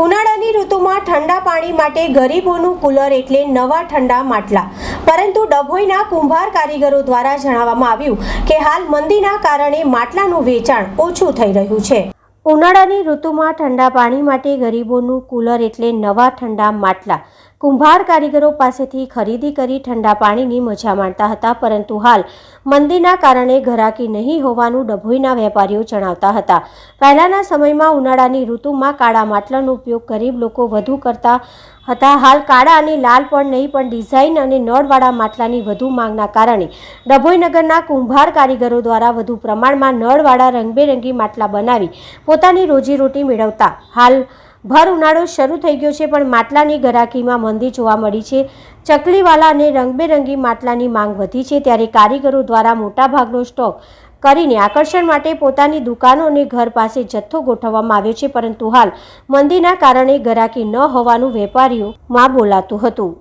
ઉનાળાની ઋતુમાં ઠંડા પાણી માટે ગરીબોનું કુલર એટલે નવા ઠંડા માટલા. પરંતુ ડભોઈના કુંભાર કારીગરો દ્વારા જણાવવામાં આવ્યું કે હાલ મંદીના કારણે માટલાનું વેચાણ ઓછું થઈ રહ્યું છે. ઉનાળાની ઋતુમાં ઠંડા પાણી માટે ગરીબોનું કુલર એટલે નવા ઠંડા માટલા. કુંભાર કારીગરો પાસેથી ખરીદી કરી ઠંડા પાણીની મજા માણતા હતા, પરંતુ હાલ મંદીના કારણે ઘરાકી નહીં હોવાનું ડભોઈના વેપારીઓ જણાવતા હતા. પહેલાના સમયમાં ઉનાળાની ઋતુમાં કાળા માટલાનો ઉપયોગ ગરીબ લોકો વધુ કરતા હતા. હાલ કાળા અને લાલ પણ નહીં, પણ ડિઝાઇન અને નળવાળા માટલાની વધુ માંગના કારણે ડભોઈ નગરના કુંભાર કારીગરો દ્વારા વધુ પ્રમાણમાં નળવાળા રંગબેરંગી માટલા બનાવી પોતાની રોજીરોટી મેળવતા હાલ ભર ઉનાળો શરૂ થઈ ગયો છે, પણ માટલાની ગરાકીમાં મંદી જોવા મળી છે. ચકલીવાલા અને રંગબેરંગી માટલાની માંગ વધી છે, ત્યારે કારીગરો દ્વારા મોટાભાગનો સ્ટોક કરીને આકર્ષણ માટે પોતાની દુકાનો અને ઘર પાસે જથ્થો ગોઠવવામાં આવ્યો છે, પરંતુ હાલ મંદીના કારણે ગરાકી ન હોવાનું વેપારીઓમાં બોલાતું હતું.